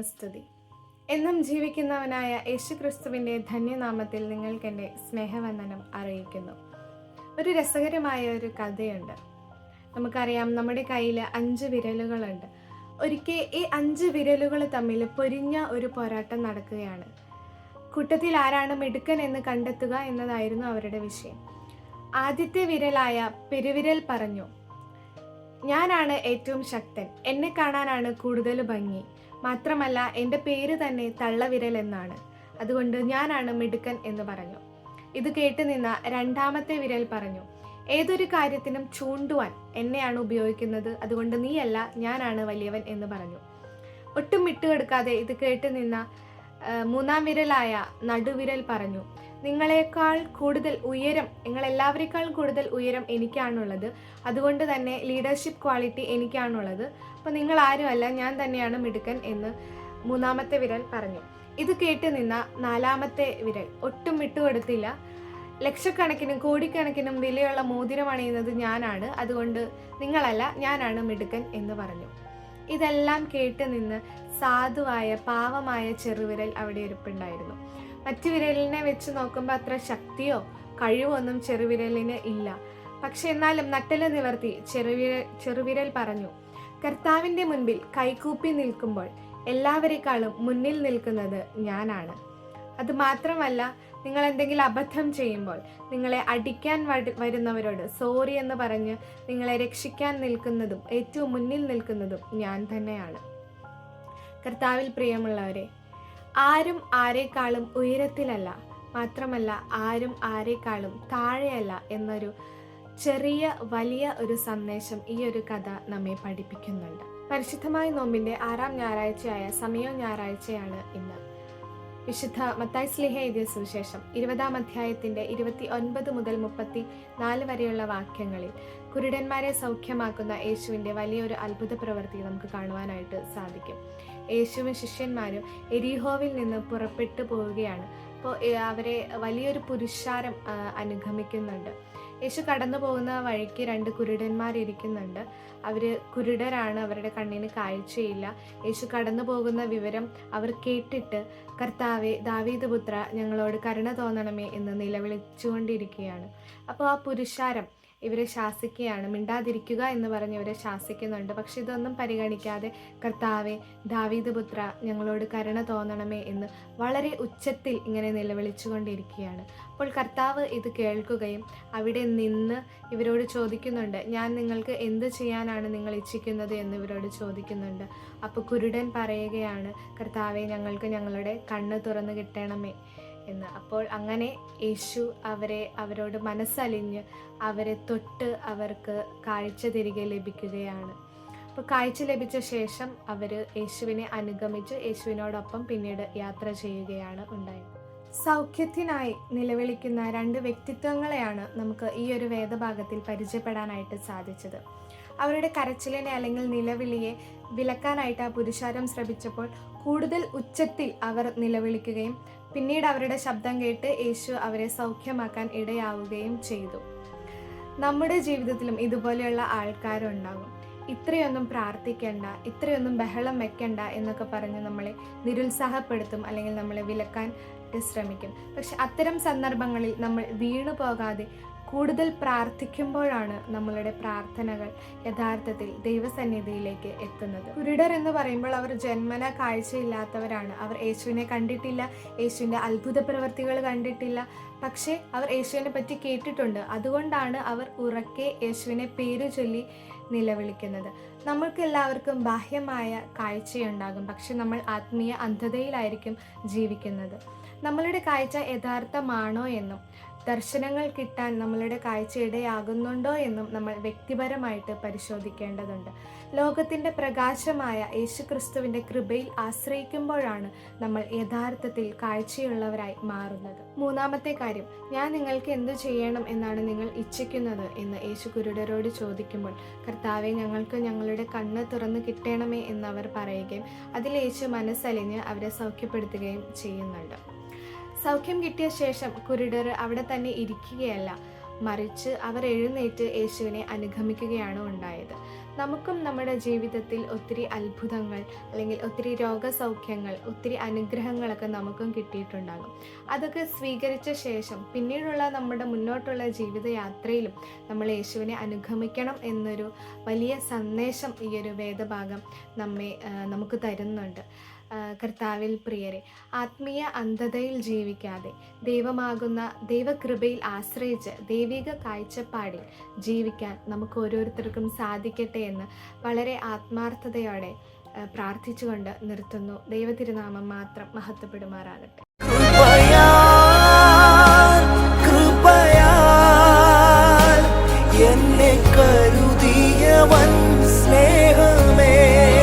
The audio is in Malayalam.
സ്തുതി. എന്നും ജീവിക്കുന്നവനായ യേശുക്രിസ്തുവിന്റെ ധന്യനാമത്തിൽ നിങ്ങൾക്കെന്റെ സ്നേഹവന്ദനം അറിയിക്കുന്നു. ഒരു രസകരമായ ഒരു കഥയുണ്ട്. നമുക്കറിയാം നമ്മുടെ കയ്യിൽ അഞ്ച് വിരലുകളുണ്ട്. ഒരിക്കൽ ഈ അഞ്ച് വിരലുകൾ തമ്മിൽ പൊരിഞ്ഞ ഒരു പോരാട്ടം നടക്കുകയാണ്. കൂട്ടത്തിൽ ആരാണ് മിടുക്കൻ എന്ന് കണ്ടെത്തുക എന്നതായിരുന്നു അവരുടെ വിഷയം. ആദ്യത്തെ വിരലായ പെരുവിരൽ പറഞ്ഞു ഞാനാണ് ഏറ്റവും ശക്തൻ. എന്നെ കാണാനാണ് കൂടുതൽ ഭംഗി. മാത്രമല്ല എന്റെ പേര് തന്നെ തള്ളവിരൽ എന്നാണ്. അതുകൊണ്ട് ഞാനാണ് മിടുക്കൻ എന്ന് പറഞ്ഞു. ഇത് കേട്ട് നിന്ന രണ്ടാമത്തെ വിരൽ പറഞ്ഞു. ഏതൊരു കാര്യത്തിനും ചൂണ്ടുവാൻ എന്നെയാണ് ഉപയോഗിക്കുന്നത്. അതുകൊണ്ട് നീയല്ല ഞാനാണ് വലിയവൻ എന്ന് പറഞ്ഞു. ഒട്ടും വിട്ടുകൊടുക്കാതെ ഇത് കേട്ട് നിന്ന മൂന്നാം വിരലായ നടുവിരൽ പറഞ്ഞു. നിങ്ങളെക്കാൾ കൂടുതൽ ഉയരം നിങ്ങളെല്ലാവരേക്കാളും കൂടുതൽ ഉയരം എനിക്കാണുള്ളത്. അതുകൊണ്ട് തന്നെ ലീഡർഷിപ്പ് ക്വാളിറ്റി എനിക്കാണുള്ളത്. അപ്പോൾ നിങ്ങൾ ആരുമല്ല ഞാൻ തന്നെയാണ് മിടുക്കൻ എന്ന് മൂന്നാമത്തെ വിരൽ പറഞ്ഞു. ഇത് കേട്ട് നിന്ന നാലാമത്തെ വിരൽ ഒട്ടും വിട്ടുകൊടുത്തില്ല. ലക്ഷക്കണക്കിനും കോടിക്കണക്കിനും വിലയുള്ള മോതിരം അണിയുന്നത് ഞാനാണ്. അതുകൊണ്ട് നിങ്ങളല്ല ഞാനാണ് മിടുക്കൻ എന്ന് പറഞ്ഞു. ഇതെല്ലാം കേട്ട് നിന്ന് സാധുവായ പാവമായ ചെറുവിരൽ അവിടെ ഇരിപ്പുണ്ടായിരുന്നു. മറ്റു വിരലിനെ വെച്ച് നോക്കുമ്പോൾ അത്ര ശക്തിയോ കഴിവോ ഒന്നും ചെറുവിരലിന് ഇല്ല. പക്ഷെ എന്നാലും നട്ടൽ നിവർത്തി ചെറുവിരൽ ചെറുവിരൽ പറഞ്ഞു കർത്താവിന്റെ മുൻപിൽ കൈകൂപ്പി നിൽക്കുമ്പോൾ എല്ലാവരെക്കാളും മുന്നിൽ നിൽക്കുന്നത് ഞാനാണ്. അത് മാത്രമല്ല നിങ്ങൾ എന്തെങ്കിലും അബദ്ധം ചെയ്യുമ്പോൾ നിങ്ങളെ അടിക്കാൻ വരുന്നവരോട് സോറി എന്ന് പറഞ്ഞ് നിങ്ങളെ രക്ഷിക്കാൻ നിൽക്കുന്നതും ഏറ്റവും മുന്നിൽ നിൽക്കുന്നതും ഞാൻ തന്നെയാണ്. കർത്താവിൽ പ്രിയമുള്ളവരെ ആരും ആരെക്കാളും ഉയരത്തിലല്ല. മാത്രമല്ല ആരും ആരെക്കാളും താഴെയല്ല എന്നൊരു ചെറിയ വലിയ ഒരു സന്ദേശം ഈ ഒരു കഥ നമ്മെ പഠിപ്പിക്കുന്നുണ്ട്. പരിശുദ്ധമായ നോമ്പിന്റെ ആറാം ഞായറാഴ്ചയായ സമയോ ഞായറാഴ്ചയാണ് ഇന്ന്. വിശുദ്ധ മത്തായി സ്ലിഹ എഴുതിയ സുവിശേഷം ഇരുപതാം അധ്യായത്തിന്റെ ഇരുപത്തി ഒൻപത് മുതൽ മുപ്പത്തി നാല് വരെയുള്ള വാക്യങ്ങളിൽ കുരുടന്മാരെ സൗഖ്യമാക്കുന്ന യേശുവിന്റെ വലിയൊരു അത്ഭുത പ്രവൃത്തി നമുക്ക് കാണുവാനായിട്ട് സാധിക്കും. യേശുവും ശിഷ്യന്മാരും എരിഹോവിൽ നിന്ന് പുറപ്പെട്ടു പോവുകയാണ്. അപ്പോൾ അവരെ വലിയൊരു പുരുഷാരം അനുഗമിക്കുന്നുണ്ട്. യേശു കടന്നു പോകുന്ന വഴിക്ക് രണ്ട് കുരുടന്മാരിയ്ക്കുന്നുണ്ട് അവർ കുരുടരാണ് അവരുടെ കണ്ണിന് കാഴ്ചയില്ല. യേശു കടന്നു പോകുന്ന വിവരം അവർ കേട്ടിട്ട് കർത്താവെ ദാവീദ് പുത്ര ഞങ്ങളോട് കരുണ തോന്നണമേ എന്ന് നിലവിളിച്ചുകൊണ്ടിരിക്കുകയാണ്. അപ്പോൾ ആ പുരുഷാരം ഇവരെ ശാസിക്കുകയാണ്. മിണ്ടാതിരിക്കുക എന്ന് പറഞ്ഞ് ഇവരെ ശാസിക്കുന്നുണ്ട്. പക്ഷെ ഇതൊന്നും പരിഗണിക്കാതെ കർത്താവെ ദാവീദ് പുത്ര ഞങ്ങളോട് കരുണ തോന്നണമേ എന്ന് വളരെ ഉച്ചത്തിൽ ഇങ്ങനെ നിലവിളിച്ചുകൊണ്ടിരിക്കുകയാണ്. അപ്പോൾ കർത്താവ് ഇത് കേൾക്കുകയും അവിടെ നിന്ന് ഇവരോട് ചോദിക്കുന്നുണ്ട് ഞാൻ നിങ്ങൾക്ക് എന്ത് ചെയ്യാനാണ് നിങ്ങൾ ഇച്ഛിക്കുന്നത്? എന്ന് ഇവരോട് ചോദിക്കുന്നുണ്ട്. അപ്പോൾ കുരുടൻ പറയുകയാണ് കർത്താവെ ഞങ്ങൾക്ക് ഞങ്ങളുടെ കണ്ണ് തുറന്നു കിട്ടണമേ. എന്ന്. അപ്പോൾ അങ്ങനെ യേശു അവരെ അവരോട് മനസ്സലിഞ്ഞ് അവരെ തൊട്ട് അവർക്ക് കാഴ്ച തിരികെ ലഭിക്കുകയാണ്. അപ്പോൾ കാഴ്ച ലഭിച്ച ശേഷം അവർ യേശുവിനെ അനുഗമിച്ച് യേശുവിനോടൊപ്പം പിന്നീട് യാത്ര ചെയ്യുകയാണ് ഉണ്ടായത്. സൗഖ്യത്തിനായി നിലവിളിക്കുന്ന രണ്ട് വ്യക്തിത്വങ്ങളെയാണ് നമുക്ക് ഈ ഒരു വേദഭാഗത്തിൽ പരിചയപ്പെടാനായിട്ട് സാധിച്ചത്. അവരുടെ കരച്ചിലിനെ അല്ലെങ്കിൽ നിലവിളിയെ വിലക്കാനായിട്ട് ആ പുരുഷാരം ശ്രമിച്ചപ്പോൾ കൂടുതൽ ഉച്ചത്തിൽ അവർ നിലവിളിക്കുകയും പിന്നീട് അവരുടെ ശബ്ദം കേട്ട് യേശു അവരെ സൗഖ്യമാക്കാൻ ഇടയാവുകയും ചെയ്തു. നമ്മുടെ ജീവിതത്തിലും ഇതുപോലെയുള്ള ആൾക്കാരുണ്ടാകും. ഇത്രയൊന്നും പ്രാർത്ഥിക്കേണ്ട ഇത്രയൊന്നും ബഹളം വെക്കണ്ട എന്നൊക്കെ പറഞ്ഞ് നമ്മളെ നിരുത്സാഹപ്പെടുത്തും അല്ലെങ്കിൽ നമ്മളെ വിലക്കാൻ ശ്രമിക്കും. പക്ഷെ അത്തരം സന്ദർഭങ്ങളിൽ നമ്മൾ വീണു പോകാതെ കൂടുതൽ പ്രാർത്ഥിക്കുമ്പോഴാണ് നമ്മളുടെ പ്രാർത്ഥനകൾ യഥാർത്ഥത്തിൽ ദൈവസന്നിധിയിലേക്ക് എത്തുന്നത്. കുരുടർ എന്ന് പറയുമ്പോൾ അവർ ജന്മന കാഴ്ചയില്ലാത്തവരാണ്. അവർ യേശുവിനെ കണ്ടിട്ടില്ല യേശുവിന്റെ അത്ഭുത പ്രവർത്തികൾ കണ്ടിട്ടില്ല. പക്ഷേ അവർ യേശുവിനെ പറ്റി കേട്ടിട്ടുണ്ട്. അതുകൊണ്ടാണ് അവർ ഉറക്കെ യേശുവിനെ പേരു ചൊല്ലി നിലവിളിക്കുന്നത്. നമ്മൾക്ക് എല്ലാവർക്കും ബാഹ്യമായ കാഴ്ചയുണ്ടാകും. പക്ഷെ നമ്മൾ ആത്മീയ അന്ധതയിലായിരിക്കും ജീവിക്കുന്നത്. നമ്മളുടെ കാഴ്ച യഥാർത്ഥമാണോ എന്നും ദർശനങ്ങൾ കിട്ടാൻ നമ്മളുടെ കാഴ്ച ഇടയാകുന്നുണ്ടോ എന്നും നമ്മൾ വ്യക്തിപരമായിട്ട് പരിശോധിക്കേണ്ടതുണ്ട്. ലോകത്തിന്റെ പ്രകാശമായ യേശുക്രിസ്തുവിന്റെ കൃപയിൽ ആശ്രയിക്കുമ്പോഴാണ് നമ്മൾ യഥാർത്ഥത്തിൽ കാഴ്ചയുള്ളവരായി മാറുന്നത്. മൂന്നാമത്തെ കാര്യം ഞാൻ നിങ്ങൾക്ക് എന്തു ചെയ്യണം എന്നാണ് നിങ്ങൾ ഇച്ഛിക്കുന്നത് എന്ന് യേശു കുരുടരോട് ചോദിക്കുമ്പോൾ കർത്താവെ ഞങ്ങൾക്ക് ഞങ്ങളുടെ കണ്ണ് തുറന്നു കിട്ടണമേ എന്ന് അവർ പറയുകയും അതിൽ യേശു മനസ്സലിഞ്ഞ് അവരെ സൗഖ്യപ്പെടുത്തുകയും ചെയ്യുന്നുണ്ട്. സൗഖ്യം കിട്ടിയ ശേഷം കുരുടർ അവിടെ തന്നെ ഇരിക്കുകയല്ല. മറിച്ച് അവർ എഴുന്നേറ്റ് യേശുവിനെ അനുഗമിക്കുകയാണ് ഉണ്ടായത്. നമുക്കും നമ്മുടെ ജീവിതത്തിൽ ഒത്തിരി അത്ഭുതങ്ങൾ അല്ലെങ്കിൽ ഒത്തിരി രോഗസൗഖ്യങ്ങൾ ഒത്തിരി അനുഗ്രഹങ്ങളൊക്കെ നമുക്കും കിട്ടിയിട്ടുണ്ടാകും. അതൊക്കെ സ്വീകരിച്ച ശേഷം പിന്നീടുള്ള നമ്മുടെ മുന്നോട്ടുള്ള ജീവിതയാത്രയിലും നമ്മൾ യേശുവിനെ അനുഗമിക്കണം എന്നൊരു വലിയ സന്ദേശം ഈ ഒരു വേദഭാഗം നമ്മെ നമുക്ക് തരുന്നുണ്ട്. കർത്താവിൽ പ്രിയരെ ആത്മീയ അന്ധതയിൽ ജീവിക്കാതെ ദൈവമാകുന്ന ദൈവകൃപയിൽ ആശ്രയിച്ച് ദൈവിക കാഴ്ചപ്പാടിൽ ജീവിക്കാൻ നമുക്ക് ഓരോരുത്തർക്കും സാധിക്കട്ടെ എന്ന് വളരെ ആത്മാർത്ഥതയോടെ പ്രാർത്ഥിച്ചുകൊണ്ട് നിർത്തുന്നു. ദൈവതിരുനാമം മാത്രം മഹത്വപ്പെടുമാറാകട്ടെ. എന്നെ കരുതിയവൻ സ്നേഹമേ.